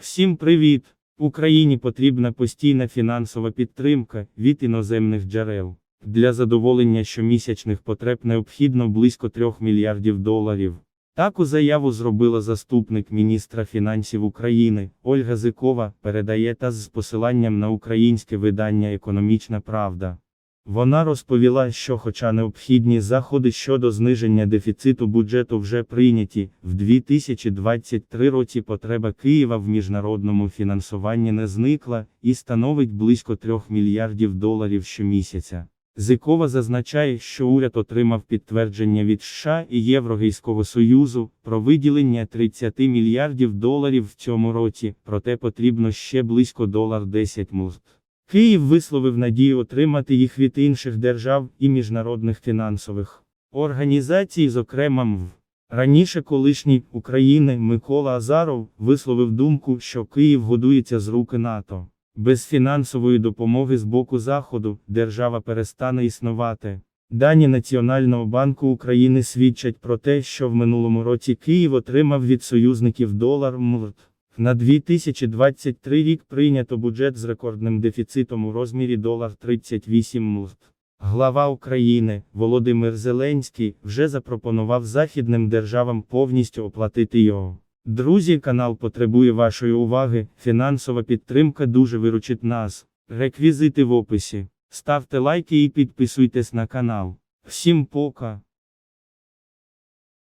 Всім привіт! Україні потрібна постійна фінансова підтримка від іноземних джерел. Для задоволення щомісячних потреб необхідно близько 3 мільярдів доларів. Таку заяву зробила заступник міністра фінансів України Ольга Зикова, передає та з посиланням на українське видання Економічна Правда. Вона розповіла, що хоча необхідні заходи щодо зниження дефіциту бюджету вже прийняті, в 2023 році потреба Києва в міжнародному фінансуванні не зникла і становить близько 3 мільярдів доларів щомісяця. Зикова зазначає, що уряд отримав підтвердження від США і Європейського Союзу про виділення 30 мільярдів доларів в цьому році, проте потрібно ще близько долар 10 млрд. Київ висловив надію отримати їх від інших держав і міжнародних фінансових організацій, зокрема МВ. Раніше колишній України Микола Азаров висловив думку, що Київ годується з руки НАТО. Без фінансової допомоги з боку Заходу держава перестане існувати. Дані Національного банку України свідчать про те, що в минулому році Київ отримав від союзників долар МРТ. На 2023 рік прийнято бюджет з рекордним дефіцитом у розмірі долар 38 млрд. Глава України Володимир Зеленський вже запропонував західним державам повністю оплатити його. Друзі, канал потребує вашої уваги. Фінансова підтримка дуже виручить нас. Реквізити в описі. Ставте лайки і підписуйтесь на канал. Всім пока.